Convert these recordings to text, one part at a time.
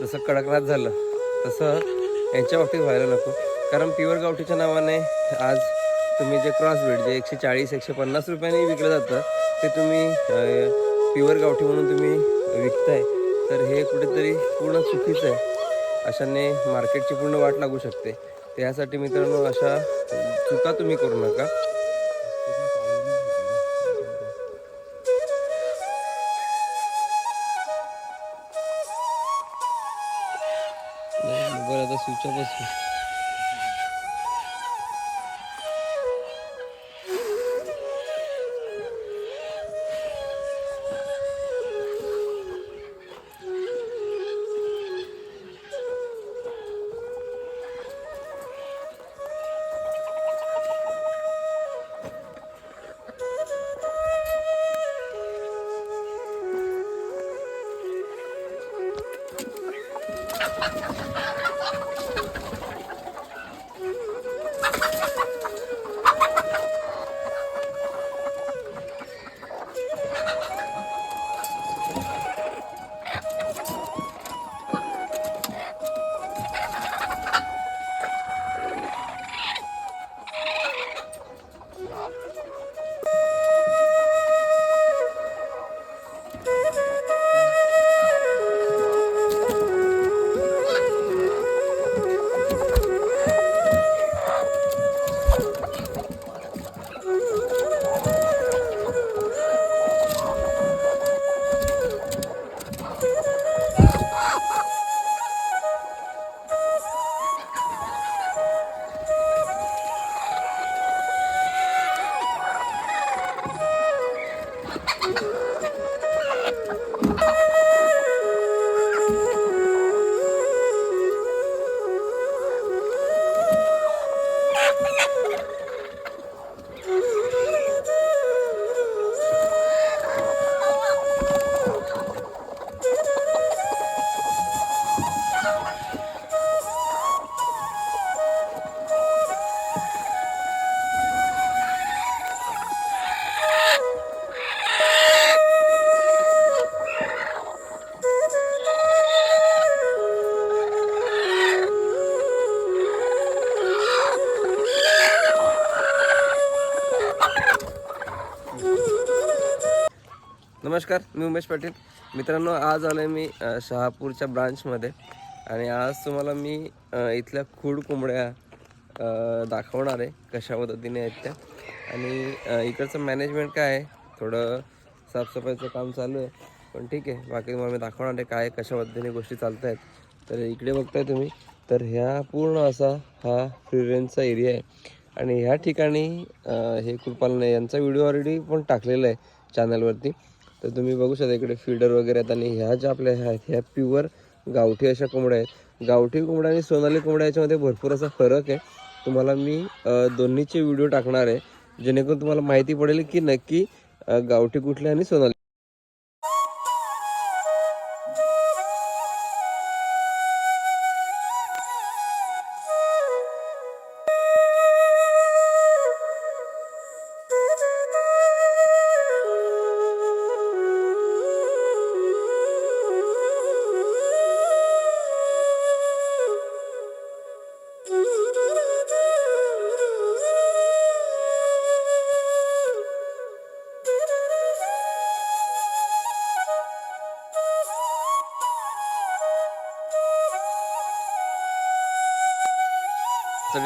जसं कडकनाथ झालं तसं यांच्या बाबतीत व्हायला नको. कारण प्युअर गावठीच्या नावाने आज तुम्ही जे क्रॉस ब्रीड जे एकशे चाळीस एकशे पन्नास रुपयाने विकलं जातं ते तुम्ही प्युअर गावठी म्हणून तुम्ही विकताय. तर हे कुठेतरी पूर्ण चुकीचं आहे. अशाने मार्केटची पूर्ण वाट लागू शकते. त्यासाठी मित्रांनो अशा चुका तुम्ही करू नका. बरं आता स्विच ऑफच नमस्कार मी उमेश पाटील. मित्रांनो आज आलो आहे मी शहापूरच्या ब्रांचमध्ये आणि आज तुम्हाला मी इथल्या खूड कोंबड्या दाखवणार आहे कशा पद्धतीने आहेत त्या. आणि इकडचं मॅनेजमेंट काय आहे? थोडं साफसफाईचं काम चालू आहे. पण ठीक आहे बाकी तुम्हाला मी दाखवणार आहे काय कशा पद्धतीने गोष्टी चालत आहेत तर इकडे बघताय तुम्ही. तर ह्या पूर्ण असा हा फ्री रेंजचा एरिया आहे. आणि ह्या ठिकाणी हे कृपालने आहे यांचा व्हिडिओ ऑलरेडी पण टाकलेला आहे चॅनलवरती तर तुम्ही बघू शकता इकडे फीडर वगैरे आहेत आणि ह्या ज्या आपल्या ह्या ह्या प्युअर गावठी अशा कोंबड्या आहेत. गावठी कोंबड्या आणि सोनाली कोंबड्या याच्यामध्ये भरपूर असा फरक आहे. तुम्हाला मी दोन्हीचे व्हिडिओ टाकणार आहे. जेणेकरून तुम्हाला माहिती पडेल की नक्की गावठी कुठल्या आणि सोनाली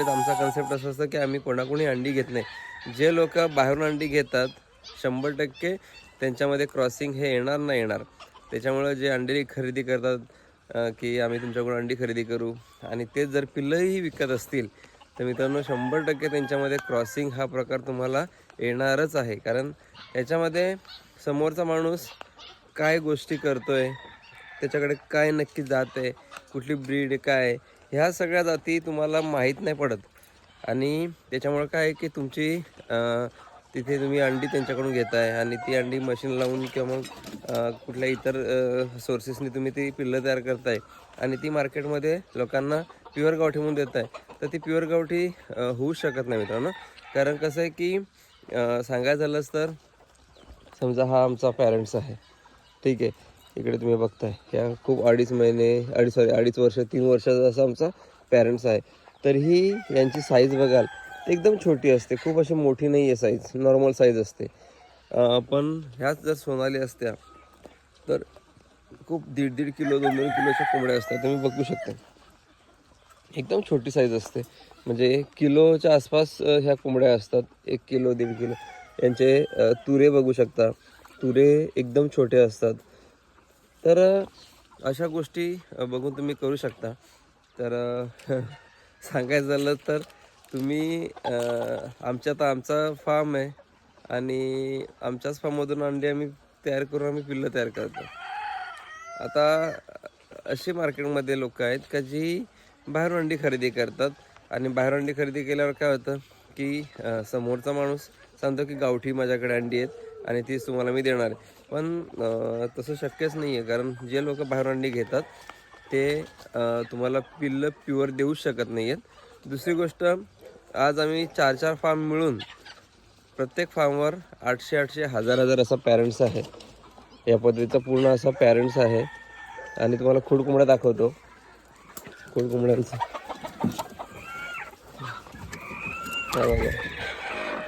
सगळ्यात आमचा कन्सेप्ट असं असतं की आम्ही कोणाकोणी अंडी घेत नाही. जे लोक बाहेरून अंडी घेतात शंभर टक्के त्यांच्यामध्ये क्रॉसिंग हे येणार नाही येणार. त्याच्यामुळं जे अंडी खरेदी करतात की आम्ही तुमच्याकडून अंडी खरेदी करू आणि तेच जर पिल्लंही विकत असतील तर मित्रांनो शंभर टक्के त्यांच्यामध्ये क्रॉसिंग हा प्रकार तुम्हाला येणारच आहे. कारण याच्यामध्ये समोरचा माणूस काय गोष्टी करतो आहे त्याच्याकडे काय नक्की जात आहे कुठली ब्रीड काय ह्या सगळ्या जाती तुम्हाला माहीत नाही पडत. आणि त्याच्यामुळं काय आहे की तुमची तिथे तुम्ही अंडी त्यांच्याकडून घेताय आणि ती अंडी मशीन लावून किंवा मग कुठल्या इतर सोर्सेसनी तुम्ही ती पिल्लं तयार करताय. आणि ती मार्केटमध्ये लोकांना प्युअर गावठी म्हणून देत आहे तर ती प्युअर गावठी होऊ शकत नाही मित्रांनो. कारण कसं आहे की सांगायचं झालंच तर समजा हा आमचा पॅरेंट्स आहे. ठीक आहे. इकडे तुम्ही बघताय. ह्या खूप अडीच महिने अडीच सॉरी अडीच वर्ष तीन वर्षाचा असा आमचा पॅरेंट्स आहे. तर ही यांची साईज बघाल एकदम छोटी असते. खूप अशी मोठी नाही आहे साईज नॉर्मल साईज असते पण ह्याच जर सोनाली असत्या तर खूप दीड दीड किलो दोन दोन किलोच्या कोंबड्या असतात. तुम्ही बघू शकता. एकदम छोटी साईज असते. म्हणजे किलोच्या आसपास ह्या कोंबड्या असतात. एक किलो दीड किलो. यांचे तुरे बघू शकता. तुरे एकदम छोटे असतात. तर अशा गोष्टी बघून तुम्ही करू शकता. तर सांगायचं झालं तर तुम्ही आमच्या आता आमचा फार्म आहे आणि आमच्याच फार्ममधून अंडी आम्ही तयार करून आम्ही पिल्लं तयार करतो. आता असे मार्केटमध्ये लोक आहेत का जी बाहेरून अंडी खरेदी करतात आणि बाहेर अंडी खरेदी केल्यावर काय होतं की समोरचा माणूस सांगतो की गावठी माझ्याकडे अंडी आहेत आणि तीच तुम्हाला मी देणार आहे. पण तसं शक्यच नाही आहे कारण जे लोक बाहेरून अंडी घेतात ते तुम्हाला पिल्लं प्युअर देऊच शकत नाही आहेत दुसरी गोष्ट आज आम्ही चार चार फार्म मिळून प्रत्येक फार्मवर आठशे आठशे हजार हजार असा पॅरेंट्स आहे या पद्धतीचा पूर्ण असा पॅरेंट्स आहे. आणि तुम्हाला खूड कोंबड्या दाखवतो. खूड कोंबड्यांचा बघा.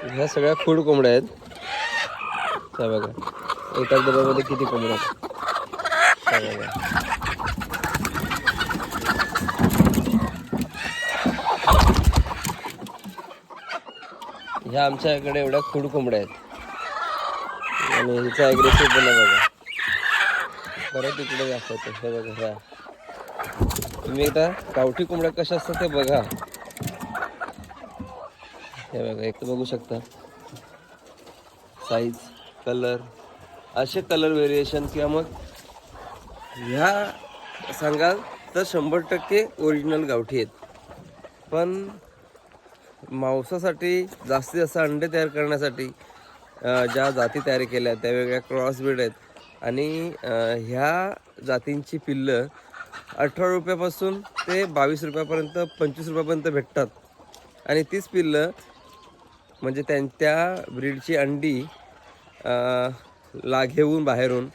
ह्या सगळ्या खूड कोंबड्या आहेत बघा. एका डब्यामध्ये किती कोंबड्या आहेत? ह्या आमच्याकडे एवढ्या खूड कोंबड्या आहेत. आणि हिचा ॲग्रेसिव्ह पण बघा. परत इकडे दाखवतो हे बघा ह्या. तुम्ही एकदा गावठी कोंबड्या कशा असतात ते बघा. हे बघा एक तर बघू शकता. साईज कलर असे कलर व्हेरिएशन किंवा मग ह्या सांगाल तर शंभर टक्के ओरिजिनल गावठी आहेत. पण मांसासाठी जास्तीत जास्त अंडे तयार करण्यासाठी ज्या जाती तयार केल्या त्या वेगळ्या क्रॉस ब्रीड आहेत. आणि ह्या जातींची पिल्लं अठरा रुपयापासून ते बावीस रुपयापर्यंत पंचवीस रुपयापर्यंत भेटतात. आणि तीच पिल्लं म्हणजे त्यां त्या ब्रीडची अंडी ला घेऊन बाहेरून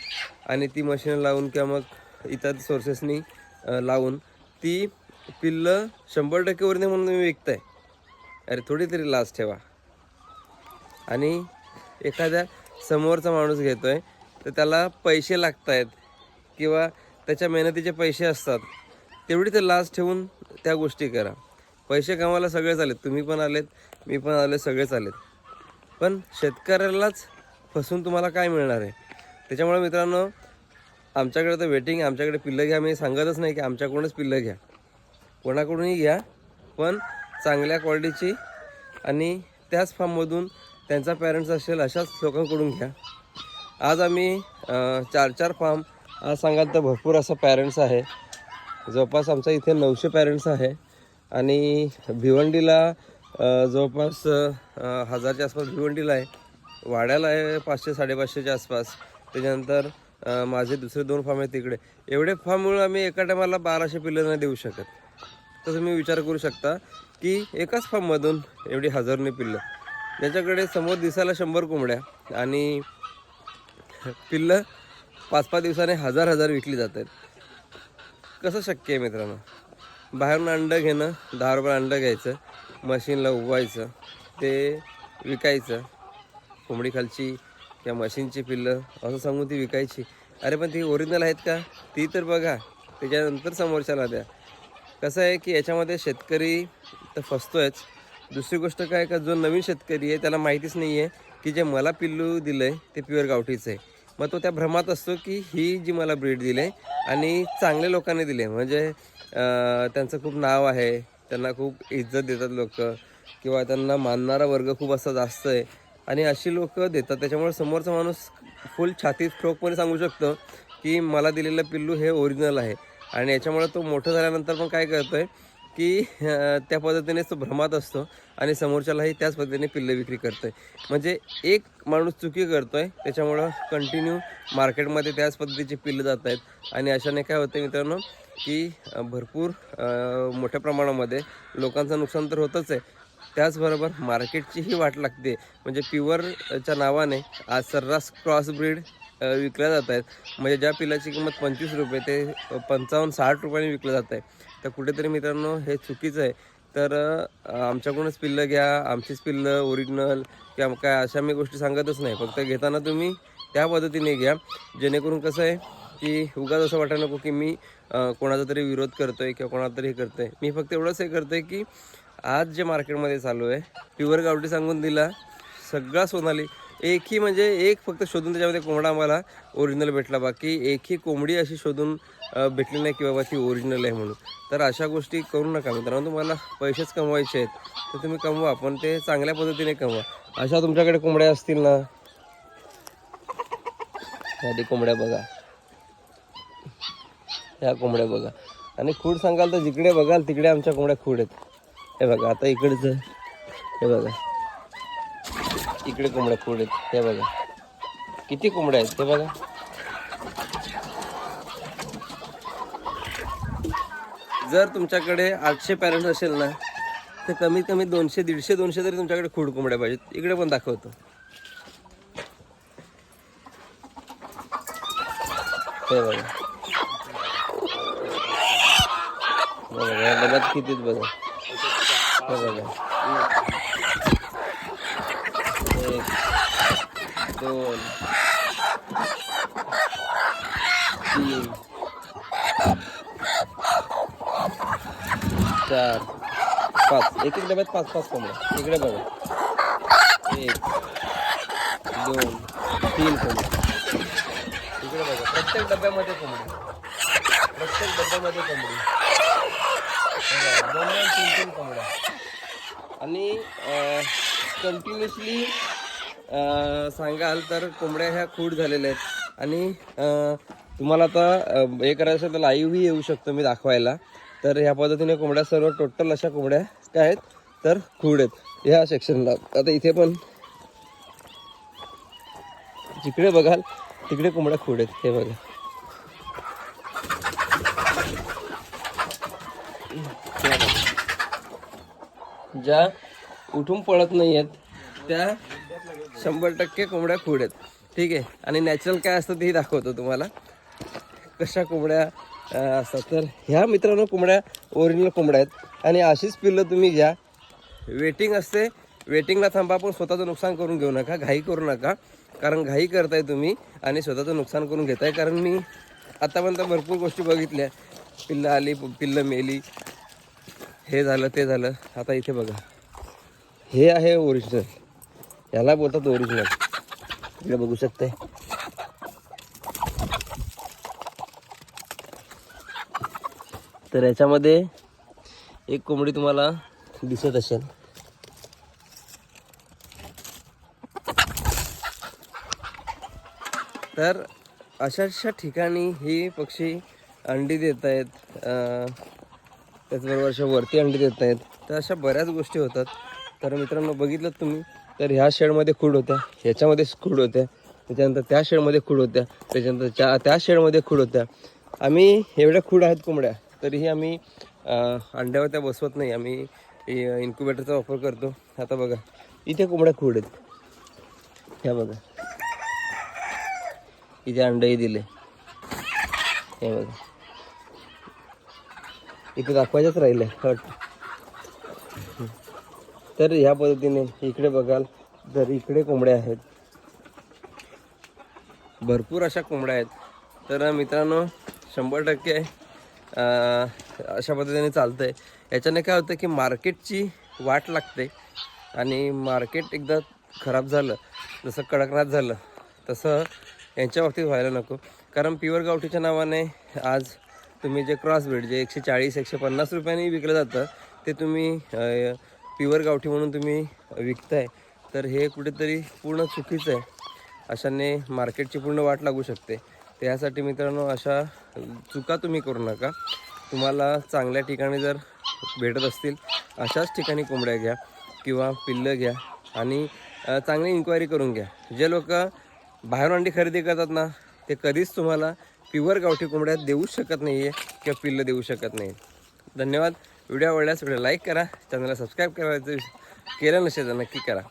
आणि ती मशीन लावून किंवा मग इतर सोर्सेसनी लावून ती पिल्लं शंभर टक्के म्हणून म्हणून विकत आहे अरे थोडी तरी लाज ठेवा. आणि एखाद्या समोरचा माणूस घेतो आहे तर त्याला पैसे लागत आहेत किंवा त्याच्या मेहनतीचे पैसे असतात तेवढी तर लाज ठेवून त्या गोष्टी करा. पैसे कमायला सगळेच आलेत. तुम्ही पण आलेत मी पण आले सगळेच आलेत. पण शेतकऱ्यालाच फसून तुम्हाला काय मिळणार आहे? त्याच्यामुळे मित्रांनो आमच्याकडे तर वेटिंग आमच्याकडे पिल्लं घ्या. मी सांगतच नाही की आमच्याकडूनच पिल्लं घ्या. कोणाकडूनही घ्या पण चांगल्या क्वालिटीची आणि त्याच फार्ममधून त्यांचा पॅरेंट्स असेल अशाच लोकांकडून घ्या. आज आम्ही चार चार फार्म आज सांगाल तर भरपूर असं पॅरेंट्स आहे. जवळपास आमचा इथे नऊशे पॅरेंट्स आहे. आणि भिवंडीला जवळपास हजारच्या आसपास भिवंडीला आहे. वाड्याला आहे पाचशे साडेपाचशेच्या आसपास. त्याच्यानंतर माझे दुसरे दोन फार्म आहेत तिकडे. एवढे फार्ममुळे आम्ही एका टायमाला बाराशे पिल्लं नाही देऊ शकत. तर तुम्ही विचार करू शकता की एकाच फार्ममधून एवढी हजारने पिल्लं. ज्याच्याकडे समोर दिसायला शंभर कोंबड्या आणि पिल्लं पाच पाच दिवसाने हजार हजार विकली जात आहेत कसं शक्य आहे मित्रांनो? बाहेरून अंडं घेणं दहा रुपये अंडं घ्यायचं मशीनला उगवायचं ते विकायचं. कोंबडी खालची किंवा मशीनची पिल्लं असं सांगून ती विकायची. अरे पण ती ओरिजिनल आहेत का? ती तर बघा. त्याच्यानंतर समोरच्याला द्या कसं आहे की याच्यामध्ये शेतकरी तर फसतोयच. दुसरी गोष्ट काय का जो नवीन शेतकरी आहे त्याला माहितीच नाही आहे की जे मला पिल्लू दिलं आहे ते प्युअर गावठीचं आहे. मग तो त्या भ्रमात असतो की ही जी मला ब्रीड दिली आहे आणि चांगल्या लोकांनी दिले म्हणजे त्यांचं खूप नाव आहे त्यांना खूप इज्जत देतात लोक किंवा त्यांना मानणारा वर्ग खूप असा जास्त आहे. आणि अशी लोक देतात. त्याच्यामुळे समोरचा माणूस फुल छातीत ठोकपणे सांगू शकतो की मला दिलेलं पिल्लू हे ओरिजिनल आहे. आणि याच्यामुळे तो मोठं झाल्यानंतर पण काय करतोय की त्या पद्धतीनेच तो भ्रमात असतो आणि समोरच्यालाही त्याच पद्धतीने पिल्लं विक्री करतोय. म्हणजे एक माणूस चुकी करतोय त्याच्यामुळं कंटिन्यू मार्केटमध्ये त्याच पद्धतीचे पिल्लं जात आहेत. आणि अशाने काय होतं मित्रांनो की भरपूर मोठ्या प्रमाणामध्ये लोकांचं नुकसान तर होतंच आहे त्याचबरोबर मार्केटचीही वाट लागते. म्हणजे प्युअरच्या नावाने आज सर्रास क्रॉस ब्रीड विकल्या जात आहेत. म्हणजे ज्या पिल्लाची किंमत पंचवीस रुपये ते पंचावन्न साठ रुपयाने विकलं जात आहे. तर कुठेतरी मित्रांनो हे चुकीचं आहे. तर आमच्याकडूनच पिल्लं घ्या आमचीच पिल्लं ओरिजिनल किंवा काय अशा मी गोष्टी सांगतच नाही. फक्त घेताना तुम्ही त्या पद्धतीने घ्या. जेणेकरून कसं आहे की उगाच असं वाटायला नको की मी कोणाचा तरी विरोध करतो आहे किंवा कोणाला तरी हे करतो आहे मी फक्त एवढंच हे करतोय की आज जे मार्केटमध्ये चालू आहे प्युअर गावठी सांगून दिला सगळा सोनाली. एकही म्हणजे एक फक्त शोधून त्याच्यामध्ये कोंबडा आम्हाला ओरिजिनल भेटला. बाकी एकही कोंबडी अशी शोधून भेटली नाही की बाबा ती ओरिजिनल आहे म्हणून. तर अशा गोष्टी करू नका मित्रांनो. तुम्हाला पैसेच कमवायचे आहेत तर तुम्ही कमवा पण ते चांगल्या पद्धतीने कमवा. अशा तुमच्याकडे कोंबड्या असतील ना आधी कोंबड्या बघा. ह्या कोंबड्या बघा. आणि खूड सांगाल तर जिकडे बघाल तिकडे आमच्या कोंबड्या खूड आहेत. हे बघा आता इकडेच हे बघा. इकडे कोंबड्या खूड आहेत हे बघा. किती कोंबड्या आहेत ते बघा. जर तुमच्याकडे आठशे पॅरेंट असेल ना तर कमीत कमी दोनशे दीडशे दोनशे तरी तुमच्याकडे खूड कोंबड्या पाहिजेत. इकडे पण दाखवतो. हे बघा. बघा या कितीच किती बघा. हे बघा. एक दोन तीन चार पाच. एक एक डब्यात पाच पाच कोंबड्या. इकडे बघा. एक दोन तीन कोंबड्या. इकडे बघा. प्रत्येक डब्यामध्ये कोंबडी प्रत्येक डब्यामध्ये कोंबडी दोन दोन तीन तीन कोंबड्या. आणि कंटिन्युअसली सांगाल तर कोंबड्या ह्या खूट झालेल्या आहेत. आणि तुम्हाला आता हे करायचं असेल तर लाईव्हही येऊ शकतो मी दाखवायला. तर ह्या पद्धतीने कोंबड्या सर्व टोटल अशा कोंबड्या काय आहेत तर खूड आहेत. ह्या सेक्शनला आता इथे पण जिकडे बघाल तिकडे कोंबड्या खूड आहेत. हे बघा. ज्या उठून पळत नाही आहेत त्या शंभर टक्के कोंबड्या खूड आहेत. ठीक आहे? आणि नॅचरल काय असतं तेही दाखवतो तुम्हाला. कशा कोंबड्या असतात. तर ह्या मित्रांनो कोंबड्या ओरिजिनल कोंबड्या आहेत. आणि अशीच पिल्लं तुम्ही घ्या. वेटिंग असते. वेटिंगला थांबा पण स्वतःचं नुकसान करून घेऊ नका. घाई करू नका. कारण घाई करताय तुम्ही आणि स्वतःचं नुकसान करून घेताय. कारण मी आतापर्यंत भरपूर गोष्टी बघितल्या. पिल्लं आली पिल्लं मेली. हे झालं ते झालं. आता इथे बघा. हे आहे ओरिजिनल याला बोलतात ओरिजिनल इकडे बघू शकते तर याच्यामध्ये एक कोंबडी तुम्हाला दिसत असेल. तर अशा अशा ठिकाणी ही पक्षी अंडी देत आहेत त्याचबरोबर अशा वरती अंडी देत आहेत तर अशा बऱ्याच गोष्टी होतात. तर मित्रांनो बघितलं तुम्ही? तर ह्या शेडमध्ये खूड होत्या. ह्याच्यामध्ये खूड होत्या. त्याच्यानंतर त्या शेडमध्ये खूड होत्या. त्याच्यानंतर त्या त्या शेडमध्ये खूड होत्या. आम्ही एवढ्या खूड आहेत कोंबड्या. तरीही आम्ही अंड्यावर त्या बसवत नाही. आम्ही इन्क्युबेटरचा वापर करतो. आता बघा. इथे कोंबड्या खूड आहेत. ह्या बघा. इथे अंडही दिले. हे बघा. इथं दाखवायचंच राहिलं हट. तर ह्या पद्धतीने इकडे बघाल तर इकडे कोंबड्या आहेत. भरपूर अशा कोंबड्या आहेत. तर मित्रांनो शंभर टक्के अशा पद्धतीने चालतं आहे याच्याने काय होतं की मार्केटची वाट लागते आणि मार्केट एकदा खराब झालं जसं कडकनाथ झालं तसं यांच्या बाबतीत व्हायला नको. कारण प्युअर गावठीच्या नावाने आज तुम्ही जे क्रॉस ब्रीड जे एकशे चाळीस एकशे पन्नास रुपयांनी विकलं जातं ते तुम्ही प्युअर गावठी म्हणून तुम्ही विकताय. तर हे कुठेतरी पूर्ण चुकीचं आहे. अशाने मार्केटची पूर्ण वाट लागू शकते. त्यासाठी मित्रांनो अशा चुका तुम्ही करू नका. तुम्हाला चांगल्या ठिकाणी जर भेटत असतील अशाच ठिकाणी कोंबड्या घ्या किंवा पिल्लं घ्या आणि चांगली इन्क्वायरी करून घ्या. जे लोक बाहेरून अंडी खरेदी करतात ना ते कधीच तुम्हाला प्युअर गावठी कोंबड्या देऊ शकत नाही आहे किंवा पिल्लं देऊ शकत नाही धन्यवाद. व्हिडिओ आवडल्यास व्हिडिओ लाईक करा. चॅनलला सबस्क्राईब करायचं केलं नसेल तर नक्की करा.